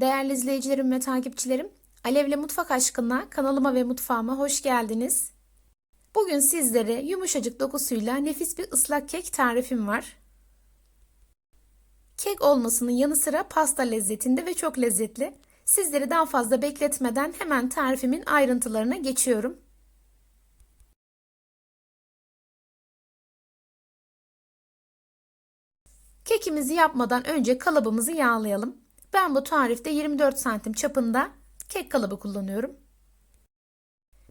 Değerli izleyicilerim ve takipçilerim, Alevle Mutfak Aşkına kanalıma ve mutfağıma hoş geldiniz. Bugün sizlere yumuşacık dokusuyla nefis bir ıslak kek tarifim var. Kek olmasının yanı sıra pasta lezzetinde ve çok lezzetli. Sizleri daha fazla bekletmeden hemen tarifimin ayrıntılarına geçiyorum. Kekimizi yapmadan önce kalıbımızı yağlayalım. Ben bu tarifte 24 santim çapında kek kalıbı kullanıyorum.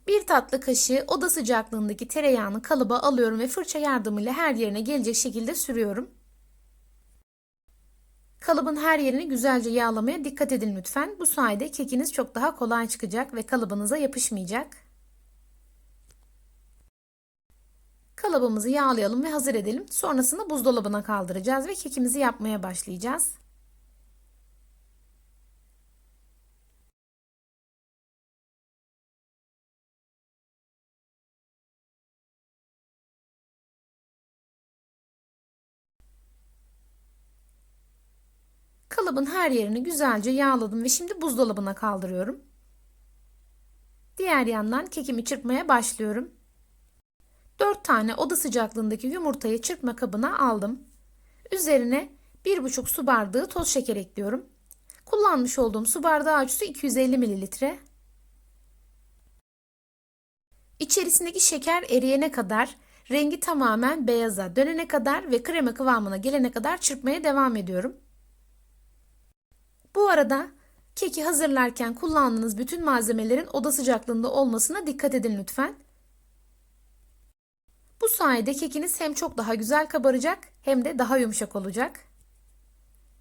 Bir tatlı kaşığı oda sıcaklığındaki tereyağını kalıba alıyorum ve fırça yardımıyla her yerine gelecek şekilde sürüyorum. Kalıbın her yerini güzelce yağlamaya dikkat edin lütfen. Bu sayede kekiniz çok daha kolay çıkacak ve kalıbınıza yapışmayacak. Kalıbımızı yağlayalım ve hazır edelim. Sonrasında buzdolabına kaldıracağız ve kekimizi yapmaya başlayacağız. Kalıbın her yerini güzelce yağladım ve şimdi buzdolabına kaldırıyorum. Diğer yandan kekimi çırpmaya başlıyorum. 4 tane oda sıcaklığındaki yumurtayı çırpma kabına aldım. Üzerine 1,5 su bardağı toz şeker ekliyorum. Kullanmış olduğum su bardağı ölçüsü 250 mililitre. İçerisindeki şeker eriyene kadar, rengi tamamen beyaza dönene kadar ve krema kıvamına gelene kadar çırpmaya devam ediyorum. Bu arada keki hazırlarken kullandığınız bütün malzemelerin oda sıcaklığında olmasına dikkat edin lütfen. Bu sayede kekiniz hem çok daha güzel kabaracak hem de daha yumuşak olacak.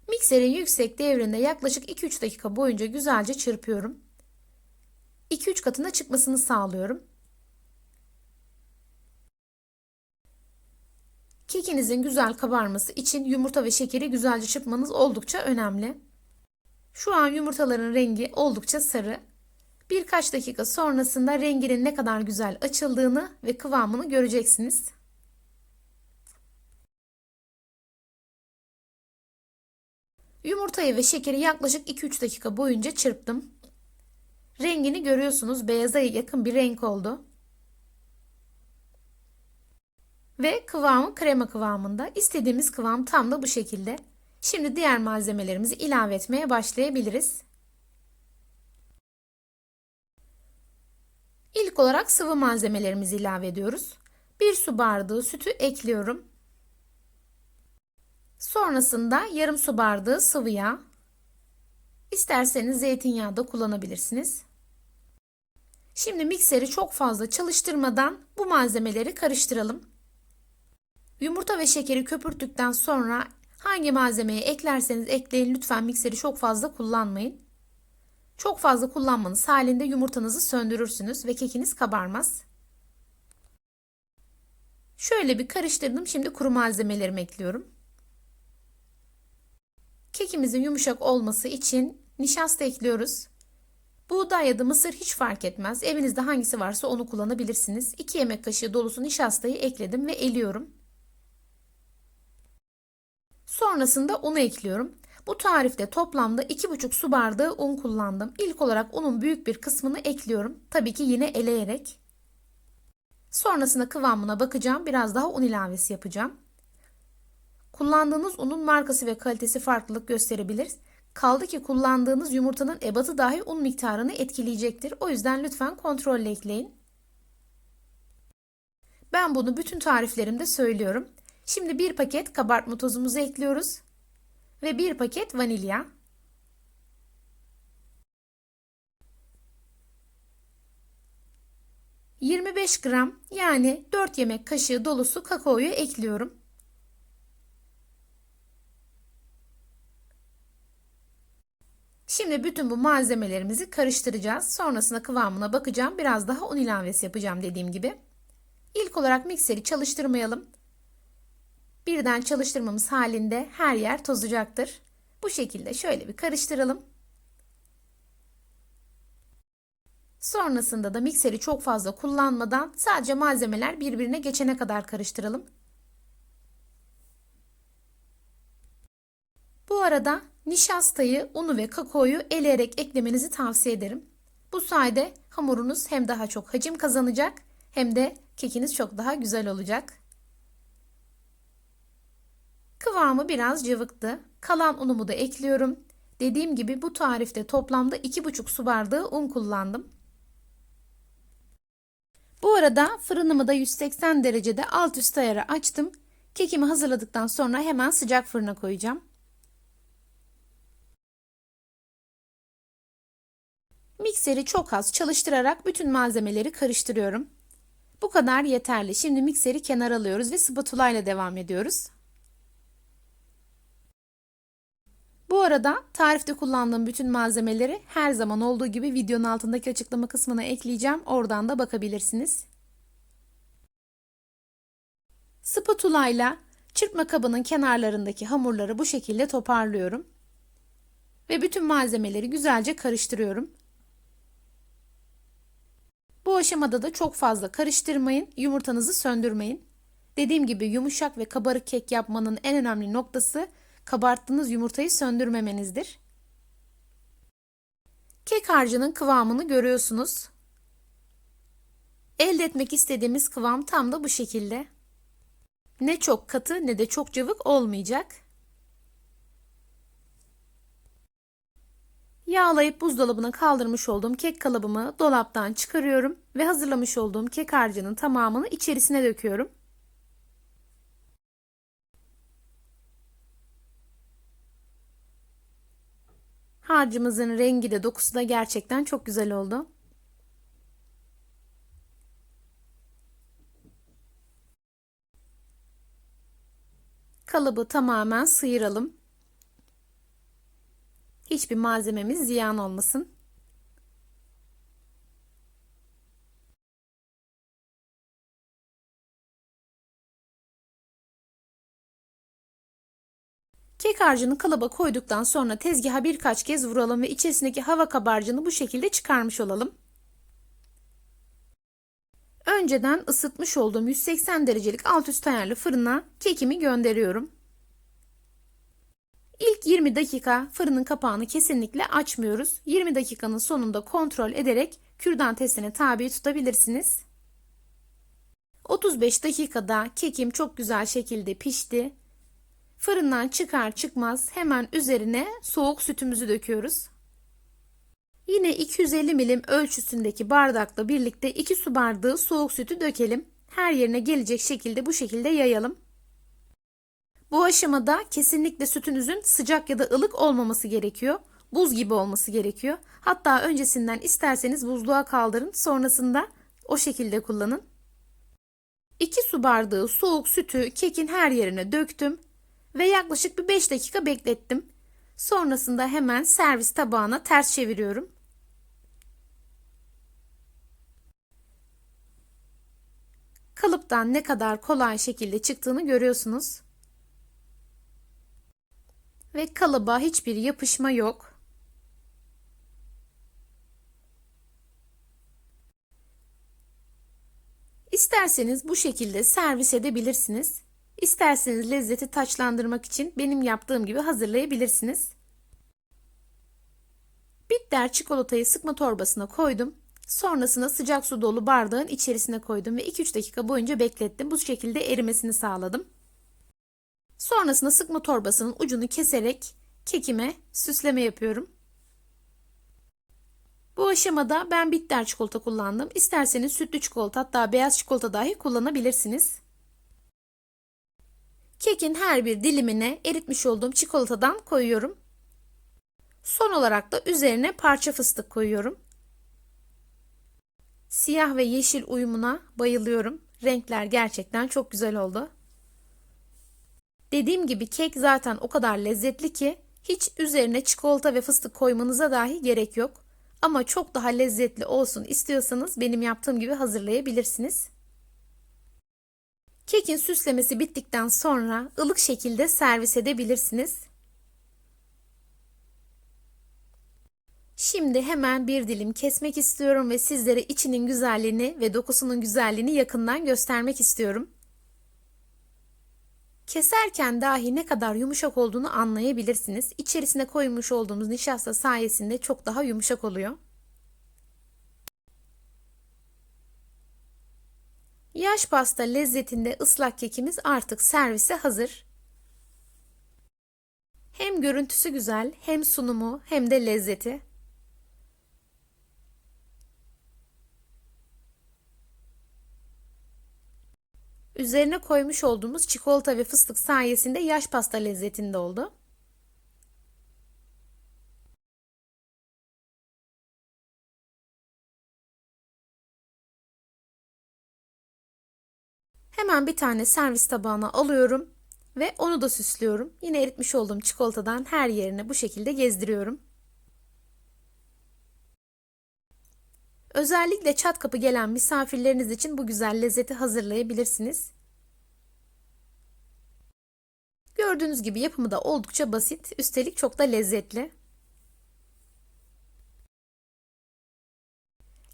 Mikserin yüksek devrinde yaklaşık 2-3 dakika boyunca güzelce çırpıyorum. 2-3 katına çıkmasını sağlıyorum. Kekinizin güzel kabarması için yumurta ve şekeri güzelce çırpmanız oldukça önemli. Şu an yumurtaların rengi oldukça sarı. Birkaç dakika sonrasında renginin ne kadar güzel açıldığını ve kıvamını göreceksiniz. Yumurtayı ve şekeri yaklaşık 2-3 dakika boyunca çırptım. Rengini görüyorsunuz. Beyaza yakın bir renk oldu. Ve kıvamı krema kıvamında. İstediğimiz kıvam tam da bu şekilde. Şimdi diğer malzemelerimizi ilave etmeye başlayabiliriz. İlk olarak sıvı malzemelerimizi ilave ediyoruz. 1 su bardağı sütü ekliyorum. Sonrasında yarım su bardağı sıvı yağ. İsterseniz zeytinyağı da kullanabilirsiniz. Şimdi mikseri çok fazla çalıştırmadan bu malzemeleri karıştıralım. Yumurta ve şekeri köpürttükten sonra hangi malzemeyi eklerseniz ekleyin lütfen mikseri çok fazla kullanmayın. Çok fazla kullanmanız halinde yumurtanızı söndürürsünüz ve kekiniz kabarmaz. Şöyle bir karıştırdım. Şimdi kuru malzemelerimi ekliyorum. Kekimizin yumuşak olması için nişasta ekliyoruz. Buğday ya da mısır hiç fark etmez. Evinizde hangisi varsa onu kullanabilirsiniz. 2 yemek kaşığı dolusu nişastayı ekledim ve eliyorum. Sonrasında unu ekliyorum. Bu tarifte toplamda 2,5 su bardağı un kullandım. İlk olarak unun büyük bir kısmını ekliyorum. Tabii ki yine eleyerek. Sonrasında kıvamına bakacağım. Biraz daha un ilavesi yapacağım. Kullandığınız unun markası ve kalitesi farklılık gösterebilir. Kaldı ki kullandığınız yumurtanın ebatı dahi un miktarını etkileyecektir. O yüzden lütfen kontrolle ekleyin. Ben bunu bütün tariflerimde söylüyorum. Şimdi bir paket kabartma tozumuzu ekliyoruz ve bir paket vanilya. ...25 gram yani 4 yemek kaşığı dolusu kakaoyu ekliyorum. Şimdi bütün bu malzemelerimizi karıştıracağız. Sonrasında kıvamına bakacağım. Biraz daha un ilavesi yapacağım dediğim gibi. İlk olarak mikseri çalıştırmayalım. Birden çalıştırmamız halinde her yer tozacaktır. Bu şekilde şöyle bir karıştıralım. Sonrasında da mikseri çok fazla kullanmadan sadece malzemeler birbirine geçene kadar karıştıralım. Bu arada Nişastayı, unu ve kakaoyu eleyerek eklemenizi tavsiye ederim. Bu sayede hamurunuz hem daha çok hacim kazanacak hem de kekiniz çok daha güzel olacak. Kıvamı biraz cıvıktı. Kalan unumu da ekliyorum. Dediğim gibi bu tarifte toplamda 2,5 su bardağı un kullandım. Bu arada fırınımı da 180 derecede alt üst ayarı açtım. Kekimi hazırladıktan sonra hemen sıcak fırına koyacağım. Mikseri çok az çalıştırarak bütün malzemeleri karıştırıyorum. Bu kadar yeterli. Şimdi mikseri kenara alıyoruz ve spatula ile devam ediyoruz. Bu arada tarifte kullandığım bütün malzemeleri her zaman olduğu gibi videonun altındaki açıklama kısmına ekleyeceğim. Oradan da bakabilirsiniz. Spatula ile çırpma kabının kenarlarındaki hamurları bu şekilde toparlıyorum. Ve bütün malzemeleri güzelce karıştırıyorum. Bu aşamada da çok fazla karıştırmayın, yumurtanızı söndürmeyin. Dediğim gibi yumuşak ve kabarık kek yapmanın en önemli noktası kabarttığınız yumurtayı söndürmemenizdir. Kek harcının kıvamını görüyorsunuz. Elde etmek istediğimiz kıvam tam da bu şekilde. Ne çok katı ne de çok cıvık olmayacak. Yağlayıp buzdolabına kaldırmış olduğum kek kalıbımı dolaptan çıkarıyorum ve hazırlamış olduğum kek harcının tamamını içerisine döküyorum. Harcımızın rengi de dokusu da gerçekten çok güzel oldu. Kalıbı tamamen sıyıralım. Hiçbir malzememiz ziyan olmasın. Kek harcını kalıba koyduktan sonra tezgaha birkaç kez vuralım ve içerisindeki hava kabarcını bu şekilde çıkarmış olalım. Önceden ısıtmış olduğum 180 derecelik alt üst ayarlı fırına kekimi gönderiyorum. İlk 20 dakika fırının kapağını kesinlikle açmıyoruz. 20 dakikanın sonunda kontrol ederek kürdan testine tabi tutabilirsiniz. 35 dakikada kekim çok güzel şekilde pişti. Fırından çıkar çıkmaz hemen üzerine soğuk sütümüzü döküyoruz. Yine 250 milim ölçüsündeki bardakla birlikte 2 su bardağı soğuk sütü dökelim. Her yerine gelecek şekilde bu şekilde yayalım. Bu aşamada kesinlikle sütünüzün sıcak ya da ılık olmaması gerekiyor. Buz gibi olması gerekiyor. Hatta öncesinden isterseniz buzluğa kaldırın. Sonrasında o şekilde kullanın. 2 su bardağı soğuk sütü kekin her yerine döktüm ve yaklaşık bir 5 dakika beklettim. Sonrasında hemen servis tabağına ters çeviriyorum. Kalıptan ne kadar kolay şekilde çıktığını görüyorsunuz. Ve kalıba hiçbir yapışma yok. İsterseniz bu şekilde servis edebilirsiniz. İsterseniz lezzeti taçlandırmak için benim yaptığım gibi hazırlayabilirsiniz. Bitter çikolatayı sıkma torbasına koydum. Sonrasında sıcak su dolu bardağın içerisine koydum ve 2-3 dakika boyunca beklettim. Bu şekilde erimesini sağladım. Sonrasında sıkma torbasının ucunu keserek kekime süsleme yapıyorum. Bu aşamada ben bitter çikolata kullandım. İsterseniz sütlü çikolata hatta beyaz çikolata dahi kullanabilirsiniz. Kekin her bir dilimine eritmiş olduğum çikolatadan koyuyorum. Son olarak da üzerine parça fıstık koyuyorum. Siyah ve yeşil uyumuna bayılıyorum. Renkler gerçekten çok güzel oldu. Dediğim gibi kek zaten o kadar lezzetli ki hiç üzerine çikolata ve fıstık koymanıza dahi gerek yok. Ama çok daha lezzetli olsun istiyorsanız benim yaptığım gibi hazırlayabilirsiniz. Kekin süslemesi bittikten sonra ılık şekilde servis edebilirsiniz. Şimdi hemen bir dilim kesmek istiyorum ve sizlere içinin güzelliğini ve dokusunun güzelliğini yakından göstermek istiyorum. Keserken dahi ne kadar yumuşak olduğunu anlayabilirsiniz. İçerisine koymuş olduğumuz nişasta sayesinde çok daha yumuşak oluyor. Yaş pasta lezzetinde ıslak kekimiz artık servise hazır. Hem görüntüsü güzel, hem sunumu, hem de lezzeti. Üzerine koymuş olduğumuz çikolata ve fıstık sayesinde yaş pasta lezzetinde oldu. Hemen bir tane servis tabağına alıyorum ve onu da süslüyorum. Yine eritmiş olduğum çikolatadan her yerine bu şekilde gezdiriyorum. Özellikle çat kapı gelen misafirleriniz için bu güzel lezzeti hazırlayabilirsiniz. Gördüğünüz gibi yapımı da oldukça basit, üstelik çok da lezzetli.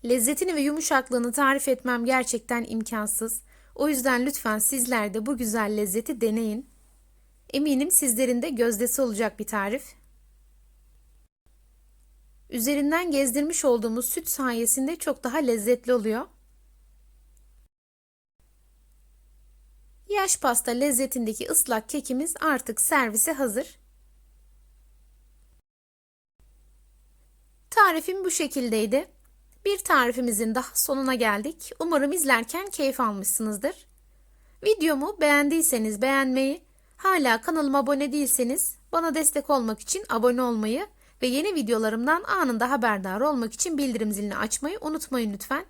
Lezzetini ve yumuşaklığını tarif etmem gerçekten imkansız. O yüzden lütfen sizler de bu güzel lezzeti deneyin. Eminim sizlerin de gözdesi olacak bir tarif. Üzerinden gezdirmiş olduğumuz süt sayesinde çok daha lezzetli oluyor. Yaş pasta lezzetindeki ıslak kekimiz artık servise hazır. Tarifim bu şekildeydi. Bir tarifimizin daha sonuna geldik. Umarım izlerken keyif almışsınızdır. Videomu beğendiyseniz beğenmeyi, hala kanalıma abone değilseniz bana destek olmak için abone olmayı ve yeni videolarımdan anında haberdar olmak için bildirim zilini açmayı unutmayın lütfen.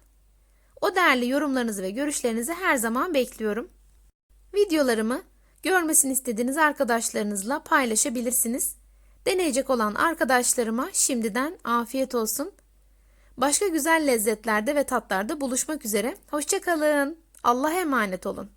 O değerli yorumlarınızı ve görüşlerinizi her zaman bekliyorum. Videolarımı görmesini istediğiniz arkadaşlarınızla paylaşabilirsiniz. Deneyecek olan arkadaşlarıma şimdiden afiyet olsun. Başka güzel lezzetlerde ve tatlarda buluşmak üzere. Hoşçakalın. Allah'a emanet olun.